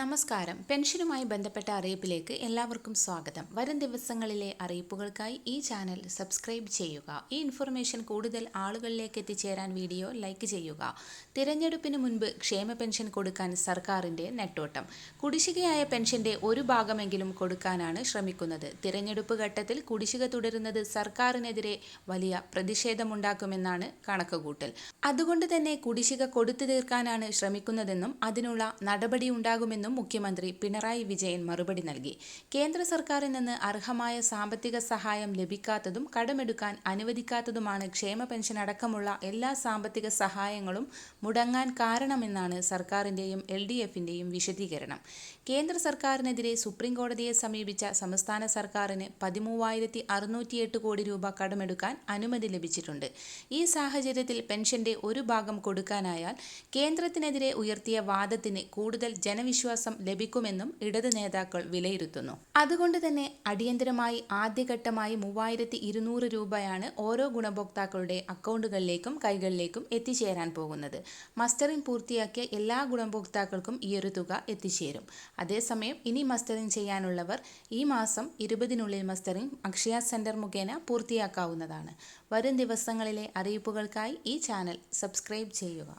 നമസ്കാരം. പെൻഷനുമായി ബന്ധപ്പെട്ട അറിയിപ്പിലേക്ക് എല്ലാവർക്കും സ്വാഗതം. വരും ദിവസങ്ങളിലെ അറിയിപ്പുകൾക്കായി ഈ ചാനൽ സബ്സ്ക്രൈബ് ചെയ്യുക. ഈ ഇൻഫർമേഷൻ കൂടുതൽ ആളുകളിലേക്ക് എത്തിച്ചേരാൻ വീഡിയോ ലൈക്ക് ചെയ്യുക. തിരഞ്ഞെടുപ്പിന് മുൻപ് ക്ഷേമ പെൻഷൻ കൊടുക്കാൻ സർക്കാരിന്റെ നെട്ടോട്ടം. കുടിശ്ശികയായ പെൻഷന്റെ ഒരു ഭാഗമെങ്കിലും കൊടുക്കാനാണ് ശ്രമിക്കുന്നത്. തിരഞ്ഞെടുപ്പ് ഘട്ടത്തിൽ കുടിശ്ശിക തുടരുന്നത് സർക്കാരിനെതിരെ വലിയ പ്രതിഷേധമുണ്ടാക്കുമെന്നാണ് കണക്കുകൂട്ടൽ. അതുകൊണ്ട് തന്നെ കുടിശ്ശിക കൊടുത്തു തീർക്കാനാണ് ശ്രമിക്കുന്നതെന്നും അതിനുള്ള നടപടി നടപടിയുണ്ടാകുമെന്നും എന്നും മുഖ്യമന്ത്രി പിണറായി വിജയൻ മറുപടി നൽകി. കേന്ദ്ര സർക്കാരിൽ നിന്ന് അർഹമായ സാമ്പത്തിക സഹായം ലഭിക്കാത്തതും കടമെടുക്കാൻ അനുവദിക്കാത്തതുമാണ് ക്ഷേമ പെൻഷൻ അടക്കമുള്ള എല്ലാ സാമ്പത്തിക സഹായങ്ങളും മുടങ്ങാൻ കാരണമെന്നാണ് സർക്കാരിന്റെയും എൽ ഡി എഫിന്റെയും വിശദീകരണം. കേന്ദ്ര സർക്കാരിനെതിരെ സുപ്രീം കോടതിയെ സമീപിച്ച സംസ്ഥാന സർക്കാരിന് പതിമൂവായിരത്തി അറുന്നൂറ്റിയെട്ട് കോടി രൂപ കടമെടുക്കാൻ അനുമതി ലഭിച്ചിട്ടുണ്ട്. ഈ സാഹചര്യത്തിൽ പെൻഷന്റെ ഒരു ഭാഗം കൊടുക്കാനായാൽ കേന്ദ്രത്തിനെതിരെ ഉയർത്തിയ വാദത്തിന് കൂടുതൽ ജനവിശ്വാസം ആശ്വാസം ലഭിക്കുമെന്നും ഇടത് നേതാക്കൾ വിലയിരുത്തുന്നു. അതുകൊണ്ട് തന്നെ അടിയന്തരമായി ആദ്യഘട്ടമായി മൂവായിരത്തി ഇരുന്നൂറ് രൂപയാണ് ഓരോ ഗുണഭോക്താക്കളുടെ അക്കൗണ്ടുകളിലേക്കും കൈകളിലേക്കും എത്തിച്ചേരാൻ പോകുന്നത്. മസ്റ്ററിംഗ് പൂർത്തിയാക്കിയ എല്ലാ ഗുണഭോക്താക്കൾക്കും ഈ ഒരു തുക എത്തിച്ചേരും. അതേസമയം ഇനി മസ്റ്ററിംഗ് ചെയ്യാനുള്ളവർ ഈ മാസം ഇരുപതിനുള്ളിൽ മസ്റ്ററിംഗ് അക്ഷയ സെന്റർ മുഖേന പൂർത്തിയാക്കാവുന്നതാണ്. വരും ദിവസങ്ങളിലെ അറിയിപ്പുകൾക്കായി ഈ ചാനൽ സബ്സ്ക്രൈബ് ചെയ്യുക.